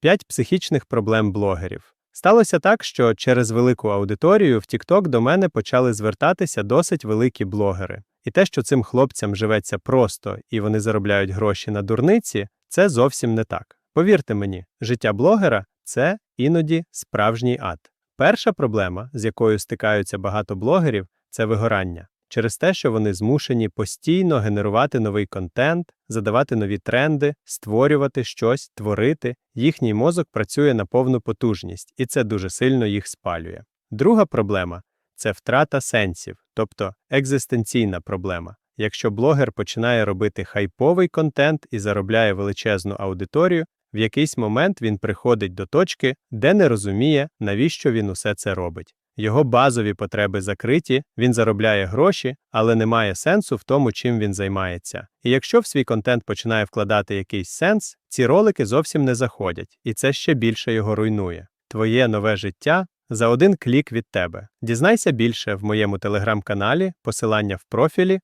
5 психічних проблем блогерів. Сталося так, що через велику аудиторію в TikTok до мене почали звертатися досить великі блогери. І те, що цим хлопцям живеться просто і вони заробляють гроші на дурниці, це зовсім не так. Повірте мені, життя блогера це іноді справжній ад. Перша проблема, з якою стикаються багато блогерів, це вигорання. Через те, що вони змушені постійно генерувати новий контент, задавати нові тренди, створювати щось, творити, їхній мозок працює на повну потужність, і це дуже сильно їх спалює. Друга проблема це втрата сенсів, тобто екзистенційна проблема. Якщо блогер починає робити хайповий контент і заробляє величезну аудиторію, в якийсь момент він приходить до точки, де не розуміє, навіщо він усе це робить. Його базові потреби закриті, він заробляє гроші, але немає сенсу в тому, чим він займається. І якщо в свій контент починає вкладати якийсь сенс, ці ролики зовсім не заходять, і це ще більше його руйнує. Твоє нове життя за один клік від тебе. Дізнайся більше в моєму телеграм-каналі, посилання в профілі